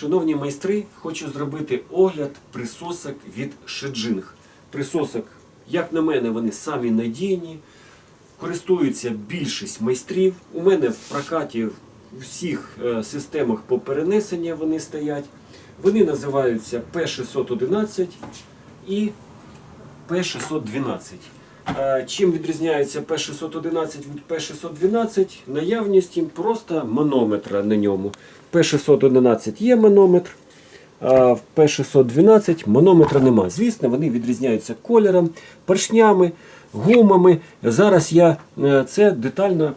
Шановні майстри, хочу зробити огляд присосок від Шеджинг. Присосок, як на мене, вони самі надійні, користуються більшість майстрів. У мене в прокаті в всіх е, системах по перенесення вони стоять. Вони називаються P611 і P612. Е, Чим відрізняється P611 від P612? Наявність просто манометра на ньому. P611 є манометр, а в P612 манометра нема. Звісно, вони відрізняються кольором, поршнями, гумами. Зараз я е, це детально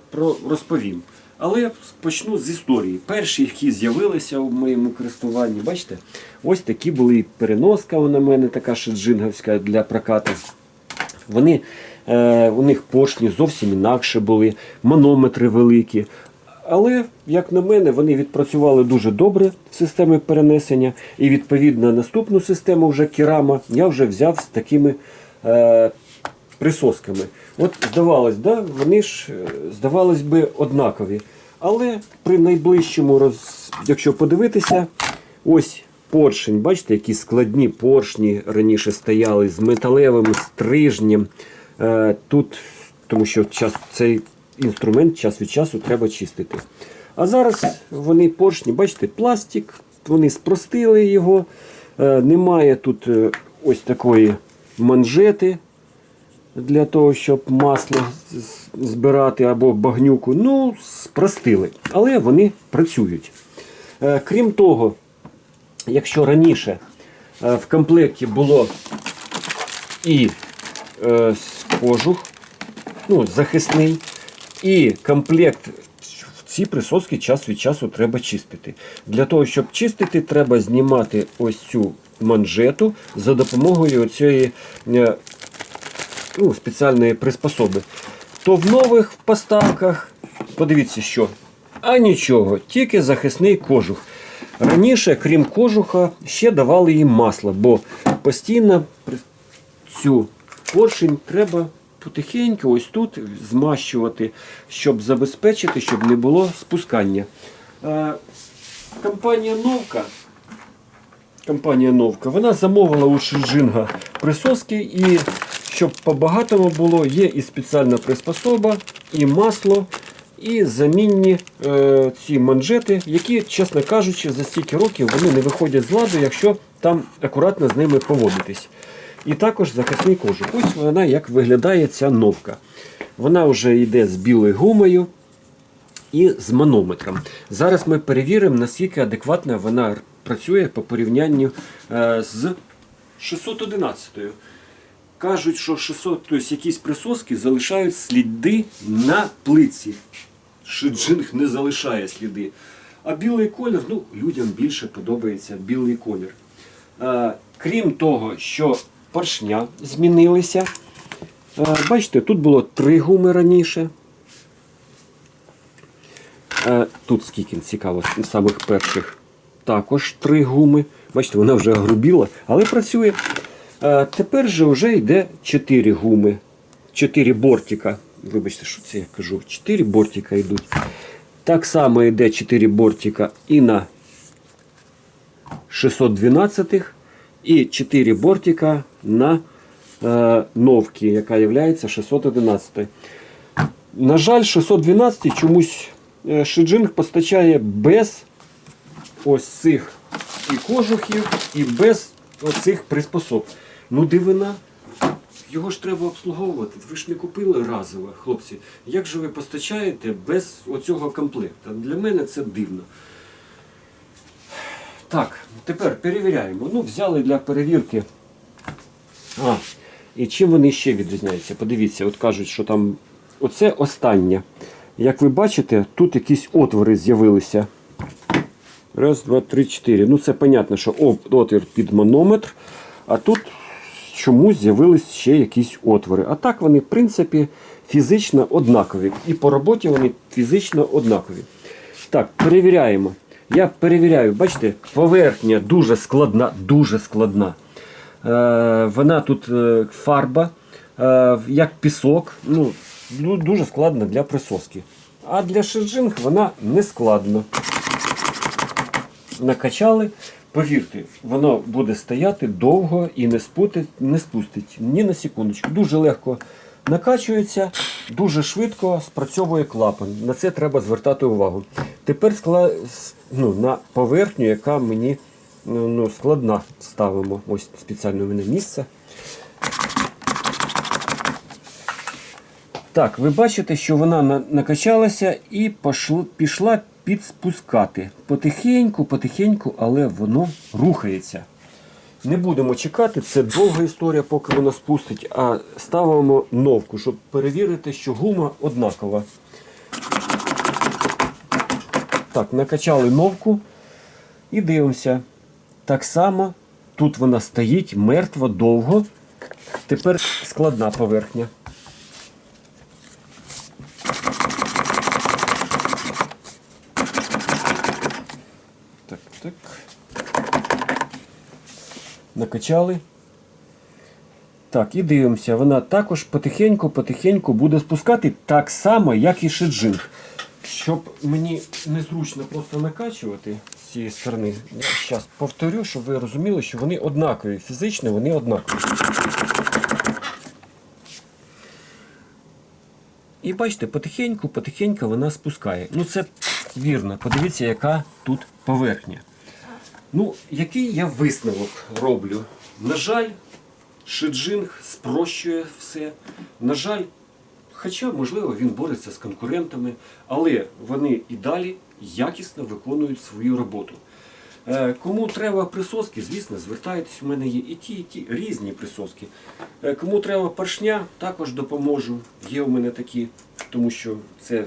розповім. Але почну з історії. Перші, які з'явилися у моєму користуванні, бачите, ось такі були переноска у мене така шеджинговська для прокату. Вони, е, у них поршні зовсім інакше були, манометри великі. Але, як на мене, вони відпрацювали дуже добре в системі перенесення. І відповідно наступну систему вже керама я вже взяв з такими е, присосками. От здавалось, да, вони ж е, здавалось би однакові. Але при найближчому, роз... якщо подивитися, ось поршень, бачите, які складні поршні раніше стояли з металевим стрижнем. Е, Тут, тому що час, цей інструмент час від часу треба чистити. А зараз вони поршні, бачите, пластик, вони спростили його. Е, Немає тут е, ось такої манжети для того, щоб масло збирати або багнюку. Ну, спростили. Але вони працюють. Крім того, якщо раніше е, в комплекті було і е, кожух, ну, захисний, і комплект. Ці присоски час від часу треба чистити. Для того, щоб чистити, треба знімати ось цю манжету за допомогою цієї е, ну, спеціальної приспособи. То в нових поставках, подивіться, що. А нічого, тільки захисний кожух. Раніше, крім кожуха, ще давали їм масло, бо постійно цю поршень треба потихеньку ось тут змащувати, щоб забезпечити, щоб не було спускання. Е, компанія Новка компанія Новка, вона замовила у Шиджинга присоски і щоб по-багатому було, є і спеціальна приспособа, і масло, і замінні е, ці манжети, які, чесно кажучи, за стільки років вони не виходять з ладу, якщо там акуратно з ними поводитись. І також захисний кожух. Ось вона як виглядає ця новка. Вона вже йде з білою гумою і з манометром. Зараз ми перевіримо, наскільки адекватно вона працює по порівнянню е, з 611. Кажуть, що 600, тобто якісь присоски залишають сліди на плиці. Шиджинг не залишає сліди. А білий колір, ну, людям більше подобається білий колір. Е, крім того, що поршня змінилися. Е, бачите, тут було три гуми раніше. Е, Тут скільки цікаво, самих перших також три гуми. Бачите, вона вже грубіла, але працює. Е, Тепер же вже йде чотири гуми, чотири бортика. Вибачте, що це я кажу? Чотири бортика йдуть. Так само йде 4 бортика і на 612 і 4 бортика на е, новки, яка є 611. На жаль, 612 чомусь е, Шиджинг постачає без ось цих і кожухів, і без оцих приспособ. Ну, дивина. Його ж треба обслуговувати. Ви ж не купили разово, хлопці. Як же ви постачаєте без оцього комплекта? Для мене це дивно. Так, тепер перевіряємо. Ну, взяли для перевірки. А, і чим вони ще відрізняються? Подивіться, от кажуть, що там оце останнє. Як ви бачите, тут якісь отвори з'явилися. Раз, два, три, чотири. Ну, це понятно, що отвір під манометр, а тут чомусь з'явились ще якісь отвори. А так вони, в принципі, фізично однакові. І по роботі вони фізично однакові. Так, перевіряємо. Я перевіряю, бачите, поверхня дуже складна, дуже складна. Е, вона тут е, фарба, е, як пісок. Ну, дуже складна для присоски. А для шерджинг вона не складна. накачали, повірте, воно буде стояти довго і не спустить, не спустить ні на секундочку. Дуже легко накачується, дуже швидко спрацьовує клапан. На це треба звертати увагу. Тепер скла... ну, на поверхню, яка мені ну, ну, складна, ставимо. Ось спеціальне у мене місце. Так, ви бачите, що вона накачалася і пішла підспускати. Потихеньку, потихеньку, але воно рухається. Не будемо чекати, це довга історія, поки вона спустить, а ставимо новку, щоб перевірити, що гума однакова. Так, накачали новку і дивимося. Так само тут вона стоїть мертво довго. Тепер складна поверхня. Так, так. Накачали. Так, і дивимося. Вона також потихеньку-потихеньку буде спускати так само, як і шеджинг. Щоб мені незручно просто накачувати з цієї сторони, я зараз повторю, щоб ви розуміли, що вони однакові. Фізично вони однакові. І бачите, потихеньку, потихеньку вона спускає. Ну це вірно. Подивіться, яка тут поверхня. Ну, який я висновок роблю? На жаль, шеджинг спрощує все. На жаль, хоча, можливо, він бореться з конкурентами, але вони і далі якісно виконують свою роботу. Е, Кому треба присоски, звісно, звертайтесь. У мене є і ті, і ті різні присоски. Е, Кому треба поршня, також допоможу. Є у мене такі, тому що це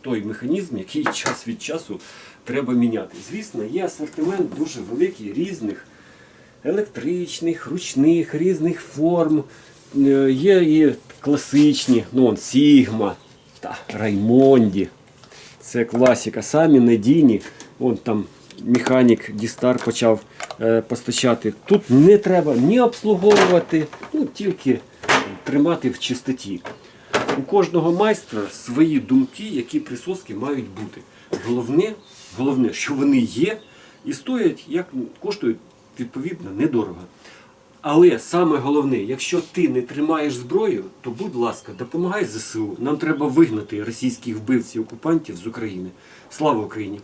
той механізм, який час від часу треба міняти. Звісно, є асортимент дуже великий різних електричних, ручних, різних форм. Е, Є і класичні, ну он Сігма та Раймонді. Це класика. Самі надійні. Вон там механік Дістар почав е, постачати. Тут не треба ні обслуговувати, ну тільки тримати в чистоті. У кожного майстра свої думки, які присоски мають бути. Головне, головне, що вони є і стоять, як коштують відповідно недорого. Але саме головне, якщо ти не тримаєш зброю, то будь ласка, допомагай ЗСУ. Нам треба вигнати російських вбивців окупантів з України. Слава Україні!